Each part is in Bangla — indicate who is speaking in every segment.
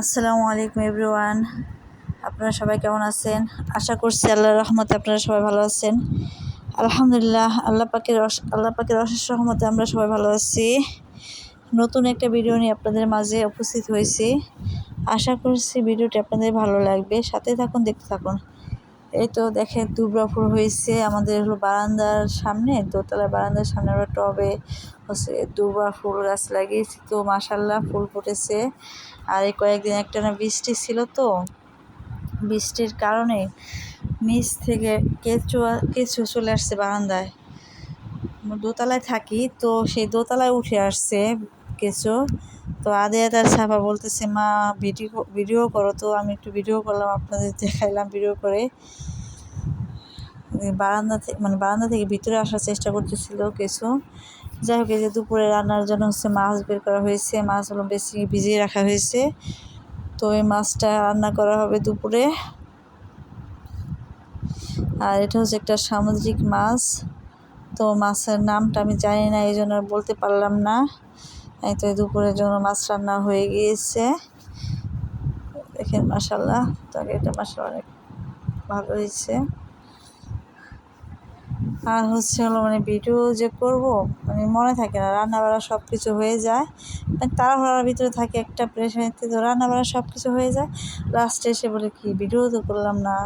Speaker 1: আসসালামু আলাইকুম এভরিওয়ান। আপনারা সবাই কেমন আছেন? আশা করছি আল্লাহর রহমতে আপনারা সবাই ভালো আছেন। আলহামদুলিল্লাহ, আল্লাহ পাকের আল্লাহ পাকের অশেষ রহমতে আমরা সবাই ভালো আছি। নতুন একটা ভিডিও নিয়ে আপনাদের মাঝে উপস্থিত হয়েছি। আশা করছি ভিডিওটি আপনাদের ভালো লাগবে। সাথে থাকুন, দেখতে থাকুন। এই তো দেখে দুবরা ফুল হয়েছে, আমাদের হলো বারান্দার সামনে দোতলা বারান্দার সামনে আমরা টবে হচ্ছে দুবা ফুল গাছ লাগিয়েছি তো মাসাল্লাহ ফুল ফুটেছে। আর এই কয়েকদিন একটা না বৃষ্টি ছিল তো, বৃষ্টির কারণে নিচ থেকে কেঁচো কেঁচো চলে আসছে বারান্দায়। দোতলায় থাকি তো সেই দোতলায় উঠে আসছে কেঁচো। তো আদে আদার ছাপা বলতেছে, মা, ভিডিও ভিডিও করো। তো আমি একটু ভিডিও করলাম, আপনাদের দেখাইলাম ভিডিও করে। বারান্দা থেকে মানে বারান্দা থেকে ভিতরে আসার চেষ্টা করতেছিল কিছু। যাই হোক, এই যে দুপুরে রান্নার জন্য হচ্ছে মাছ বের করা হয়েছে। মাছগুলো বেশি ভিজিয়ে রাখা হয়েছে। তো এই মাছটা রান্না করা হবে দুপুরে। আর এটা হচ্ছে একটা সামুদ্রিক মাছ। তো মাছের নামটা আমি জানি না, এই জন্য বলতে পারলাম না। এই তো দুপুরের জন্য মাছ রান্না হয়ে গিয়েছে। দেখেন মাসাল্লাহ এটা মাসাল্লাহ অনেক ভালো হয়েছে। আর হচ্ছে হলো মানে ভিডিও যে করব মানে মনে থাকে না, রান্নাবাড়া সব কিছু হয়ে যায়। মানে তাড়াহুড়ার ভিতরে থাকে একটা প্রেশারিতে তো রান্নাবাড়া সব কিছু হয়ে যায়। লাস্টে এসে বলে কি, ভিডিও তো করলাম না।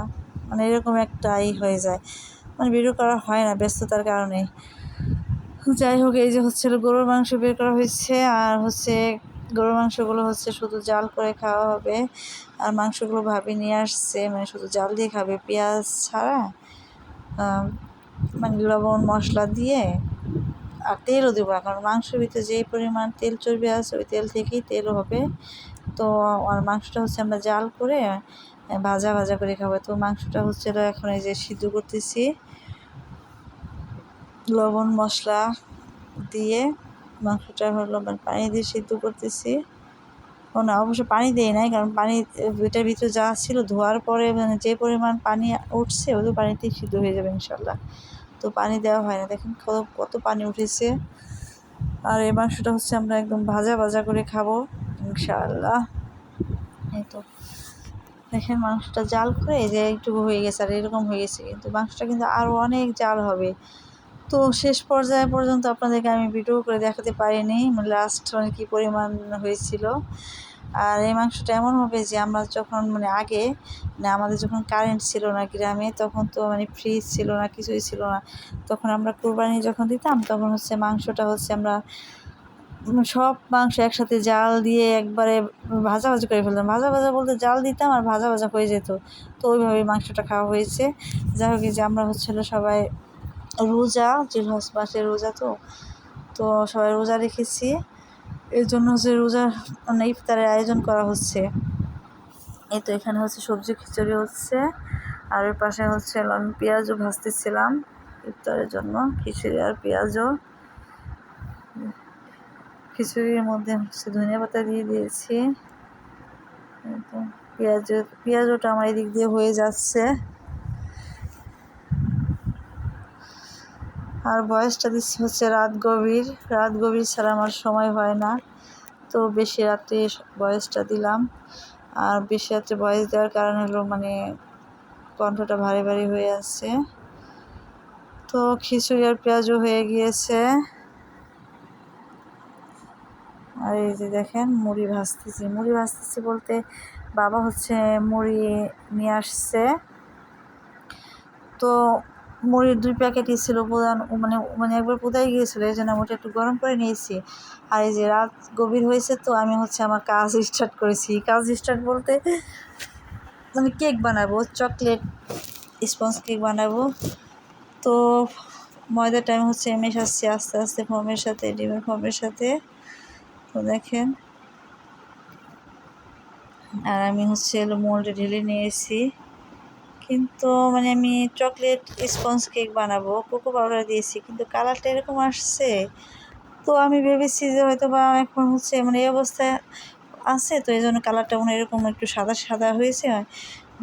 Speaker 1: মানে এরকম একটা ই হয়ে যায়। মানে ভিডিও করা হয় না, ব্যস্ততার কারণে। যাই হোক, এই যে হচ্ছে গরুর মাংস বের করা হয়েছে, আর হচ্ছে গরুর মাংসগুলো হচ্ছে শুধু জাল করে খাওয়া হবে, আর মাংসগুলো ভাবি নিয়ে আসছে মানে শুধু জাল দিয়ে খাবে, পেঁয়াজ ছাড়া মানে লবণ, মশলা দিয়ে, আর তেলও দেবো কারণ মাংসের ভিতরে যেই পরিমাণ তেল চর্বি আছে, ওই তেল থেকেই তেলও হবে। তো আর মাংসটা হচ্ছে আমরা জাল করে ভাজা ভাজা করে খাব। তো মাংসটা হচ্ছে এখন এই যে সিদ্ধ করতেছি। লবণ, মশলা দিয়ে মাংসটা হলো মানে পানি দিয়ে সিদ্ধ করতেছি। ও না অবশ্য পানি দিই নাই, কারণ পানি এটার ভিতরে যা ছিল ধোয়ার পরে মানে যে পরিমাণ পানি উঠছে, ওই পানিতেই সিদ্ধ হয়ে যাবে ইনশাল্লাহ। তো পানি দেওয়া হয় না। দেখেন কত কত পানি উঠেছে। আর এই মাংসটা হচ্ছে আমরা একদম ভাজা ভাজা করে খাব ইনশাআল্লাহ এই তো। দেখেন মাংসটা জাল করে, এই যে এইটুকু হয়ে গেছে, আর এরকম হয়ে গেছে। কিন্তু মাংসটা কিন্তু আরও অনেক জাল হবে। তো শেষ পর্যায়ে পর্যন্ত আপনাদেরকে আমি ভিডিও করে দেখাতে পারিনি লাস্ট মানে কী পরিমাণ হয়েছিল। আর এই মাংসটা এমন হবে যে আমরা যখন মানে আগে মানে আমাদের যখন কারেন্ট ছিল না গ্রামে, তখন তো মানে ফ্রিজ ছিল না, কিছুই ছিল না। তখন আমরা কোরবানি যখন দিতাম, তখন হচ্ছে মাংসটা হচ্ছে আমরা সব মাংস একসাথে জাল দিয়ে একবারে ভাজা ভাজা করে ফেলতাম। ভাজা ভাজা বলতে জাল দিতাম আর ভাজা ভাজা হয়ে যেত। তো ওইভাবেই মাংসটা খাওয়া হয়েছে। যাই হোক যে আমরা হচ্ছিল সবাই রোজা জিলহজ মাসের রোজা তো তো সবাই রোজা রেখেছি। এর জন্য হচ্ছে রোজার মানে ইফতারের আয়োজন করা হচ্ছে। এই তো এখানে হচ্ছে সবজি খিচুড়ি হচ্ছে। আর ওই পাশে হচ্ছে আমি পেঁয়াজও ভাজতেছিলাম ইফতারের জন্য, খিচুড়ি আর পেঁয়াজও। খিচুড়ির মধ্যে হচ্ছে ধনিয়া পাতা দিয়ে দিয়েছি। পেঁয়াজ পেঁয়াজটা আমার এদিক দিয়ে হয়ে যাচ্ছে। আর বয়সটা দিচ্ছি হচ্ছে রাত গভীর। রাত গভীর ছাড়া আমার সময় হয় না। তো বেশি রাত্রে বয়সটা দিলাম। আর বেশি রাত্রে বয়স দেওয়ার কারণ হলো মানে কণ্ঠটা ভারী ভারী হয়ে আছে। তো খিচুড়ি আর পেঁয়াজও হয়ে গিয়েছে। আর এই যে দেখেন মুড়ি ভাজতেছি। মুড়ি ভাজতেছি বলতে বাবা হচ্ছে মুড়ি নিয়ে আসছে। তো মুড়ির দুই প্যাকেটই ছিল প্রধান মানে মানে একবার কোথায় গিয়েছিল, এই জন্য আমি ওটা একটু গরম করে নিয়েছি। আর এই যে রাত গভীর হয়েছে তো, আমি হচ্ছে আমার কাজ স্টার্ট করেছি। কাজ স্টার্ট বলতে মানে কেক বানাবো চকলেট স্পঞ্জ কেক বানাবো। তো ময়দার টাইম হচ্ছে মেশাচ্ছি আস্তে আস্তে ফর্মের সাথে, ডিমের ফর্মের সাথে। তো দেখেন। আর আমি হচ্ছে মোল্ডে ঢেলে নিয়েছি। কিন্তু মানে আমি চকলেট স্পঞ্জ কেক বানাবো কোকো পাউডার দিয়েছি, কিন্তু কালারটা এরকম আসছে। তো আমি ভেবেছি যে হয়তো বা এখন হচ্ছে মানে এই অবস্থায় আছে, তো এই জন্য কালারটা মনে এরকম একটু সাদা সাদা হয়েছে।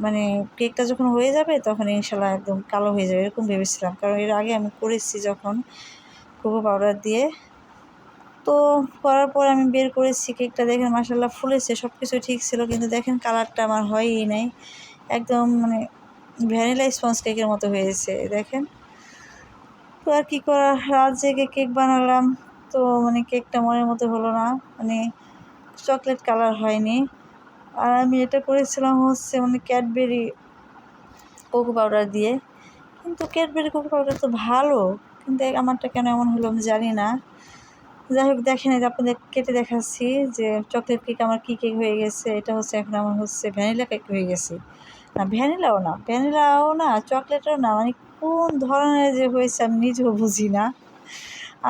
Speaker 1: মানে কেকটা যখন হয়ে যাবে তখন ইনশাল্লাহ একদম কালো হয়ে যাবে, এরকম ভেবেছিলাম। কারণ এর আগে আমি করেছি যখন কোকো পাউডার দিয়ে। তো করার পর আমি বের করেছি কেকটা দেখেন মাসাল্লাহ ফুলেছে সব কিছু ঠিক ছিল, কিন্তু দেখেন কালারটা আমার হয়ই নাই। একদম মানে ভ্যানিলা স্পঞ্জ কেকের মতো হয়েছে, দেখেন। তো আর কী করা, রাত জেগে কেক বানালাম। তো মানে কেকটা মনের মতো হলো না মানে চকলেট কালার হয়নি। আর আমি এটা করেছিলাম হচ্ছে মানে ক্যাডবেরি কোকো পাউডার দিয়ে। কিন্তু ক্যাডবেরি কোকো পাউডার তো ভালো, কিন্তু আমারটা কেন এমন হলো আমি জানি না। যাই হোক, দেখেন আপনাদের কেটে দেখাচ্ছি যে চকলেট কেক আমার কী কেক হয়ে গেছে, এটা হচ্ছে এখন আমার হচ্ছে ভ্যানিলা কেক হয়ে গেছে। না, ভ্যানিলাও না ভ্যানিলাও না, চকলেটও না মানে কোন ধরনের যে হয়েছে আমি নিজেও বুঝি না।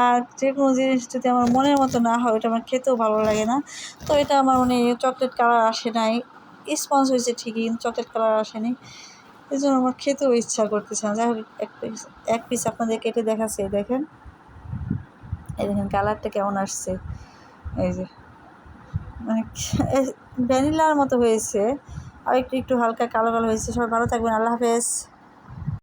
Speaker 1: আর যে কোনো জিনিস যদি আমার মনের মতো না হয় ওটা আমার খেতেও ভালো লাগে না। তো এটা আমার মানে চকলেট কালার আসে নাই। স্পঞ্জ হয়েছে ঠিকই, কিন্তু চকলেট কালার আসেনি। এই জন্য আমার খেতেও ইচ্ছা করতেছে না। যাই হোক, এক পিস এক পিস আপনাদের কেটে দেখাচ্ছে দেখেন। এই দেখেন কালারটা কেমন আসছে। এই যে মানে ভ্যানিলার মতো হয়েছে। আর একটু একটু হালকা কালো কালো হয়েছে। সবাই ভালো থাকবেন। আল্লাহ হাফেজ।